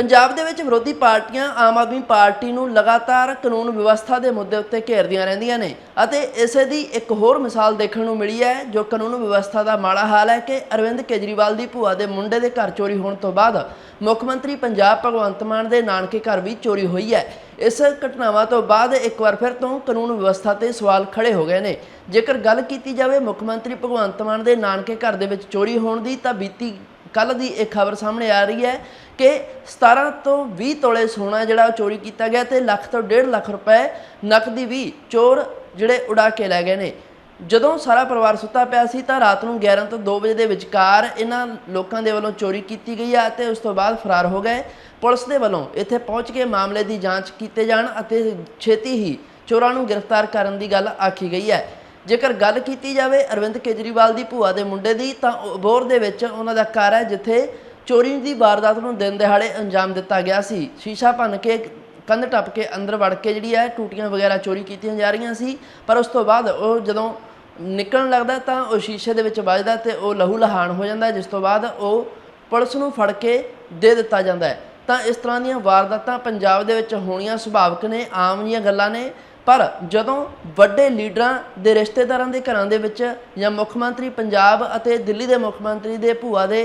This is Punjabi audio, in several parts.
ਪੰਜਾਬ ਦੇ ਵਿੱਚ ਵਿਰੋਧੀ ਪਾਰਟੀਆਂ ਆਮ ਆਦਮੀ ਪਾਰਟੀ ਨੂੰ ਲਗਾਤਾਰ ਕਾਨੂੰਨ ਵਿਵਸਥਾ ਦੇ ਮੁੱਦੇ ਉੱਤੇ ਘੇਰਦੀਆਂ ਰਹਿੰਦੀਆਂ ਨੇ ਅਤੇ ਇਸੇ ਦੀ ਇੱਕ ਹੋਰ ਮਿਸਾਲ ਦੇਖਣ ਨੂੰ ਮਿਲੀ ਹੈ, ਜੋ ਕਾਨੂੰਨ ਵਿਵਸਥਾ ਦਾ ਮਾੜਾ ਹਾਲ ਹੈ ਕਿ ਅਰਵਿੰਦ ਕੇਜਰੀਵਾਲ ਦੀ ਭੂਆ ਦੇ ਮੁੰਡੇ ਦੇ ਘਰ ਚੋਰੀ ਹੋਣ ਤੋਂ ਬਾਅਦ ਮੁੱਖ ਮੰਤਰੀ ਪੰਜਾਬ ਭਗਵੰਤ ਮਾਨ ਦੇ ਨਾਨਕੇ ਘਰ ਵੀ ਚੋਰੀ ਹੋਈ ਹੈ। ਇਸ ਘਟਨਾਵਾਂ ਤੋਂ ਬਾਅਦ ਇੱਕ ਵਾਰ ਫਿਰ ਤੋਂ ਕਾਨੂੰਨ ਵਿਵਸਥਾ ਤੇ ਸਵਾਲ ਖੜੇ ਹੋ ਗਏ ਨੇ। ਜੇਕਰ ਗੱਲ ਕੀਤੀ ਜਾਵੇ ਮੁੱਖ ਮੰਤਰੀ ਭਗਵੰਤ ਮਾਨ ਦੇ ਨਾਨਕੇ ਘਰ ਦੇ ਵਿੱਚ ਚੋਰੀ ਹੋਣ ਦੀ ਤਾਂ ਬੀਤੀ ਕੱਲ ਦੀ ਇੱਕ ਖਬਰ ਸਾਹਮਣੇ ਆ ਰਹੀ ਹੈ ਕਿ 17 ਤੋਂ 20 ਤੋਲੇ ਸੋਨਾ ਜਿਹੜਾ ਉਹ ਚੋਰੀ ਕੀਤਾ ਗਿਆ ਤੇ ਲੱਖ ਤੋਂ 1.5 ਲੱਖ ਰੁਪਏ ਨਕਦੀ ਵੀ ਚੋਰ ਜਿਹੜੇ ਉਡਾ ਕੇ ਲੈ ਗਏ ਨੇ। ਜਦੋਂ ਸਾਰਾ ਪਰਿਵਾਰ ਸੁੱਤਾ ਪਿਆ ਸੀ ਤਾਂ ਰਾਤ ਨੂੰ 11 ਤੋਂ 2 ਵਜੇ ਦੇ ਵਿਚਕਾਰ ਇਹਨਾਂ ਲੋਕਾਂ ਦੇ ਵੱਲੋਂ ਚੋਰੀ ਕੀਤੀ ਗਈ ਹੈ ਅਤੇ ਉਸ ਤੋਂ ਬਾਅਦ ਫਰਾਰ ਹੋ ਗਏ। ਪੁਲਿਸ ਦੇ ਵੱਲੋਂ ਇੱਥੇ ਪਹੁੰਚ ਕੇ ਮਾਮਲੇ ਦੀ ਜਾਂਚ ਕੀਤੇ ਜਾਣ ਅਤੇ ਛੇਤੀ ਹੀ ਚੋਰਾਂ ਨੂੰ ਗ੍ਰਿਫਤਾਰ ਕਰਨ ਦੀ ਗੱਲ ਆਖੀ ਗਈ ਹੈ। ਜੇਕਰ ਗੱਲ ਕੀਤੀ ਜਾਵੇ ਅਰਵਿੰਦ ਕੇਜਰੀਵਾਲ ਦੀ ਭੂਆ ਦੇ ਮੁੰਡੇ ਦੀ, ਤਾਂ ਅਬੋਰ ਦੇ ਵਿੱਚ ਉਹਨਾਂ ਦਾ ਘਰ ਹੈ, ਜਿੱਥੇ ਚੋਰੀ ਦੀ ਵਾਰਦਾਤ ਨੂੰ ਦਿਨ ਦਿਹਾੜੇ ਅੰਜਾਮ ਦਿੱਤਾ ਗਿਆ ਸੀ। ਸ਼ੀਸ਼ਾ ਭੰਨ ਕੇ, ਕੰਧ ਟੱਪ ਕੇ ਅੰਦਰ ਵੜ ਕੇ ਜਿਹੜੀ ਹੈ, ਟੂਟੀਆਂ ਵਗੈਰਾ ਚੋਰੀ ਕੀਤੀਆਂ ਜਾ ਰਹੀਆਂ ਸੀ। ਪਰ ਉਸ ਤੋਂ ਬਾਅਦ ਉਹ ਜਦੋਂ ਨਿਕਲਣ ਲੱਗਦਾ, ਤਾਂ ਉਹ ਸ਼ੀਸ਼ੇ ਦੇ ਵਿੱਚ ਵੱਜਦਾ ਤੇ ਉਹ ਲਹੂ ਲਹਾਨ ਹੋ ਜਾਂਦਾ, ਜਿਸ ਤੋਂ ਬਾਅਦ ਉਹ ਪੁਲਿਸ ਨੂੰ ਫੜ ਕੇ ਦੇ ਦਿੱਤਾ ਜਾਂਦਾ ਹੈ। ਤਾਂ ਇਸ ਤਰ੍ਹਾਂ ਦੀਆਂ ਵਾਰਦਾਤਾਂ ਪੰਜਾਬ ਦੇ ਵਿੱਚ ਹੋਣੀਆਂ ਸੁਭਾਵਿਕ ਨੇ, ਆਮ ਜੀਆਂ ਗੱਲਾਂ ਨੇ। ਪਰ ਜਦੋਂ ਵੱਡੇ ਲੀਡਰਾਂ ਦੇ ਰਿਸ਼ਤੇਦਾਰਾਂ ਦੇ ਘਰਾਂ ਦੇ ਵਿੱਚ ਜਾਂ ਮੁੱਖ ਮੰਤਰੀ ਪੰਜਾਬ ਅਤੇ ਦਿੱਲੀ ਦੇ ਮੁੱਖ ਮੰਤਰੀ ਦੇ ਭੂਆ ਦੇ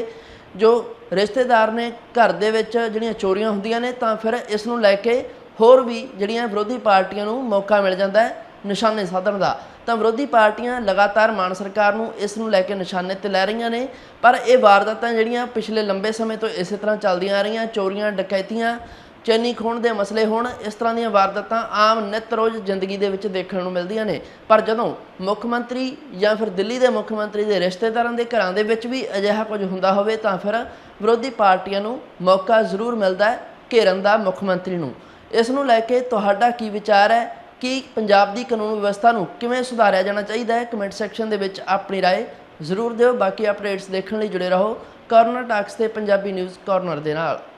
ਜੋ ਰਿਸ਼ਤੇਦਾਰ ਨੇ ਘਰ ਦੇ ਵਿੱਚ ਜਿਹੜੀਆਂ ਚੋਰੀਆਂ ਹੁੰਦੀਆਂ ਨੇ, ਤਾਂ ਫਿਰ ਇਸ ਨੂੰ ਲੈ ਕੇ ਹੋਰ ਵੀ ਜਿਹੜੀਆਂ ਵਿਰੋਧੀ ਪਾਰਟੀਆਂ ਨੂੰ ਮੌਕਾ ਮਿਲ ਜਾਂਦਾ ਹੈ ਨਿਸ਼ਾਨੇ ਸਾਧਣ ਦਾ। ਤਾਂ ਵਿਰੋਧੀ ਪਾਰਟੀਆਂ ਲਗਾਤਾਰ ਮਾਨ ਸਰਕਾਰ ਨੂੰ ਇਸ ਨੂੰ ਲੈ ਕੇ ਨਿਸ਼ਾਨੇ ਤੇ ਲੈ ਰਹੀਆਂ ਨੇ, ਪਰ ਇਹ ਵਾਰਦਾਤਾਂ ਜਿਹੜੀਆਂ ਪਿਛਲੇ ਲੰਬੇ ਸਮੇਂ ਤੋਂ ਇਸੇ ਤਰ੍ਹਾਂ ਚੱਲਦੀਆਂ ਆ ਰਹੀਆਂ, ਚੋਰੀਆਂ, ਡਕੈਤੀਆਂ ਚੈਨੀ ਖੋਣ ਦੇ ਮਸਲੇ ਹੋਣ ਇਸ ਤਰ੍ਹਾਂ ਦੀਆਂ ਵਾਰਦਾਤਾਂ ਆਮ ਨਿਤ ਰੋਜ਼ ਜ਼ਿੰਦਗੀ ਦੇ ਵਿੱਚ ਦੇਖਣ ਨੂੰ ਮਿਲਦੀਆਂ ਨੇ ਪਰ ਜਦੋਂ ਮੁੱਖ ਮੰਤਰੀ ਜਾਂ ਫਿਰ ਦਿੱਲੀ ਦੇ ਮੁੱਖ ਮੰਤਰੀ ਦੇ ਰਿਸ਼ਤੇਦਾਰਾਂ ਦੇ ਘਰਾਂ ਦੇ ਵਿੱਚ ਵੀ ਅਜਿਹਾ ਕੁਝ ਹੁੰਦਾ ਹੋਵੇ ਤਾਂ ਫਿਰ ਵਿਰੋਧੀ ਪਾਰਟੀਆਂ ਨੂੰ ਮੌਕਾ ਜ਼ਰੂਰ ਮਿਲਦਾ ਹੈ ਘੇਰਨ ਦਾ ਮੁੱਖ ਮੰਤਰੀ ਨੂੰ ਇਸ ਨੂੰ ਲੈ ਕੇ ਤੁਹਾਡਾ ਕੀ ਵਿਚਾਰ ਹੈ ਕਿ ਪੰਜਾਬ ਦੀ ਕਾਨੂੰਨ ਵਿਵਸਥਾ ਨੂੰ ਕਿਵੇਂ ਸੁਧਾਰਿਆ ਜਾਣਾ ਚਾਹੀਦਾ ਹੈ ਕਮੈਂਟ ਸੈਕਸ਼ਨ ਦੇ ਵਿੱਚ ਆਪਣੀ رائے ਜ਼ਰੂਰ ਦਿਓ ਬਾਕੀ ਅਪਡੇਟਸ ਦੇਖਣ ਲਈ ਜੁੜੇ ਰਹੋ ਕਾਰਨਰ ਟਾਕਸ ਤੇ ਪੰਜਾਬੀ ਨਿਊਜ਼ ਕਾਰਨਰ ਦੇ ਨਾਲ